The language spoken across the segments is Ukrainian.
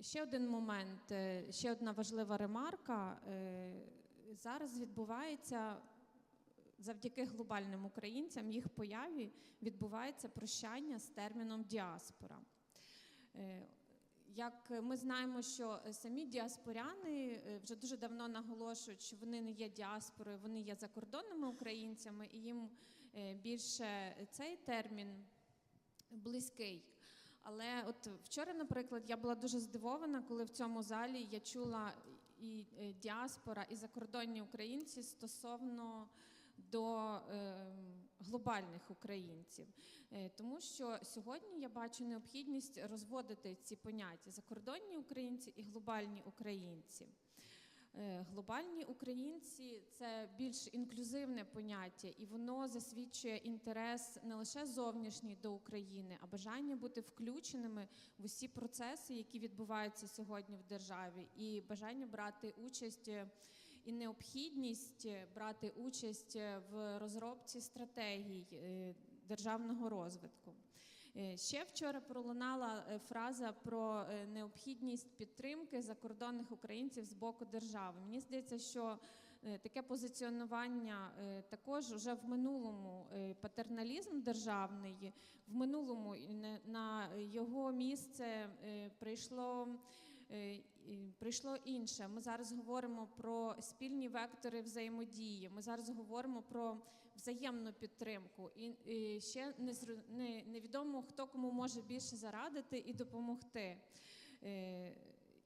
Ще один момент, е, ще одна важлива ремарка. Е, Зараз відбувається завдяки глобальним українцям, їх появі відбувається прощання з терміном діаспора. Е, Як ми знаємо, що самі діаспоряни вже дуже давно наголошують, що вони не є діаспорою, вони є закордонними українцями, і їм більше цей термін близький. Але от вчора, наприклад, я була дуже здивована, коли в цьому залі я чула і е, діаспора, і закордонні українці стосовно до е, глобальних українців. Е, тому що сьогодні я бачу необхідність розводити ці поняття закордонні українці і глобальні українці. Е, Глобальні українці це більш інклюзивне поняття, і воно засвідчує інтерес не лише зовнішній до України, а бажання бути включеними в усі процеси, які відбуваються сьогодні в державі, і бажання брати участь е, і необхідність е, брати участь в розробці стратегій державного розвитку. Е, Ще вчора пролунала е, фраза про е, необхідність підтримки закордонних українців з боку держави. Мені здається, що таке позиціонування також вже в минулому патерналізм державний, в минулому на його місце прийшло. Е, Прийшло інше. Ми зараз говоримо про спільні вектори взаємодії. Ми зараз говоримо про взаємну підтримку. І, ще невідомо, хто кому може більше зарадити і допомогти.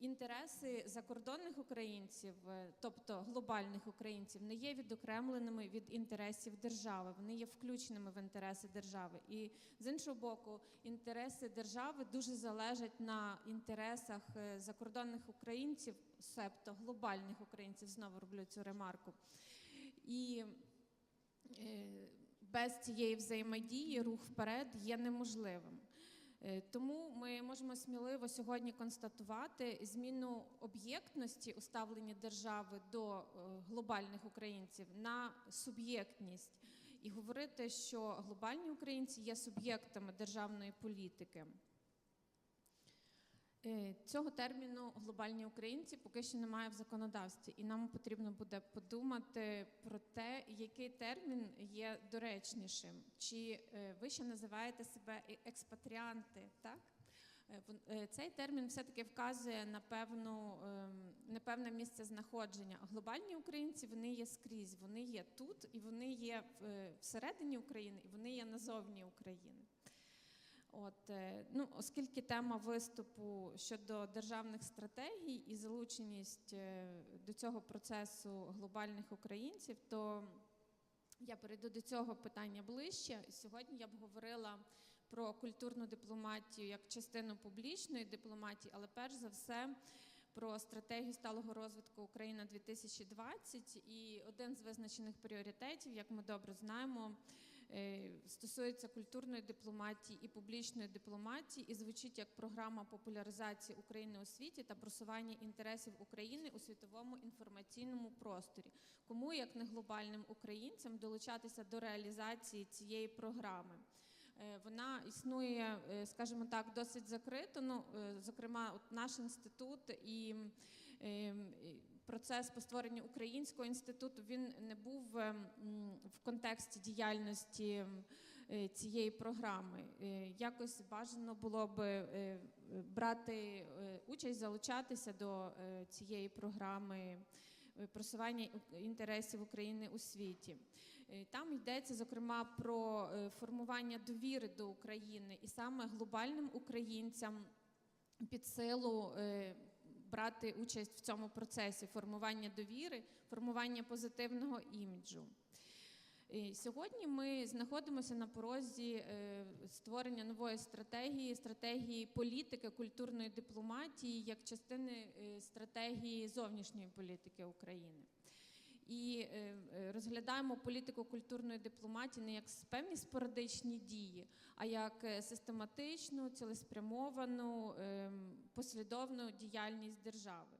Інтереси закордонних українців, е, тобто глобальних українців, не є відокремленими від інтересів держави. Вони є включеними в інтереси держави. І з іншого боку, інтереси держави дуже залежать на інтересах е, закордонних українців, себто глобальних українців. Знову роблю цю ремарку. І е, без цієї взаємодії рух вперед є неможливим. Е, Тому ми можемо сміливо сьогодні констатувати зміну об'єктності у ставленні держави до е, глобальних українців на суб'єктність і говорити, що глобальні українці є суб'єктами державної політики. Е, Цього терміну глобальні українці поки що немає в законодавстві, і нам потрібно буде подумати про те, який термін є доречнішим. Чи е, ви ще називаєте себе експатріанти, так? Е, Цей термін все-таки вказує на певну ем, на певне місце знаходження. Глобальні українці вони є скрізь, вони є тут, і вони є всередині України, і вони є назовні України. От, е, ну, оскільки тема виступу щодо державних стратегій і залученість е, до цього процесу глобальних українців, то я перейду до цього питання ближче. Сьогодні я б говорила про культурну дипломатію як частину публічної дипломатії, але перш за все про стратегію сталого розвитку Україна 2020 і один з визначених пріоритетів, як ми добре знаємо, стосується культурної дипломатії і публічної дипломатії, і звучить як програма популяризації України у світі та просування інтересів України у світовому інформаційному просторі. Кому як не глобальним українцям долучатися до реалізації цієї програми? Е, Вона існує, е, скажімо так, досить закрито. Ну, е, зокрема, от наш інститут е, і процес по створенню українського інституту він не був е, в контексті діяльності е, цієї програми. Е, Якось бажано було е, брати участь, залучатися до цієї програми просування інтересів України у світі. Там йдеться зокрема про формування довіри до України і саме глобальним українцям під силу брати участь в цьому процесі формування довіри, формування позитивного іміджу. Сьогодні ми знаходимося на порозі е, створення нової стратегії, стратегії політики культурної дипломатії як частини е, стратегії зовнішньої політики України. І е, розглядаємо політику культурної дипломатії не як певні спорадичні дії, а як е, систематичну, цілеспрямовану, ем, послідовну діяльність держави.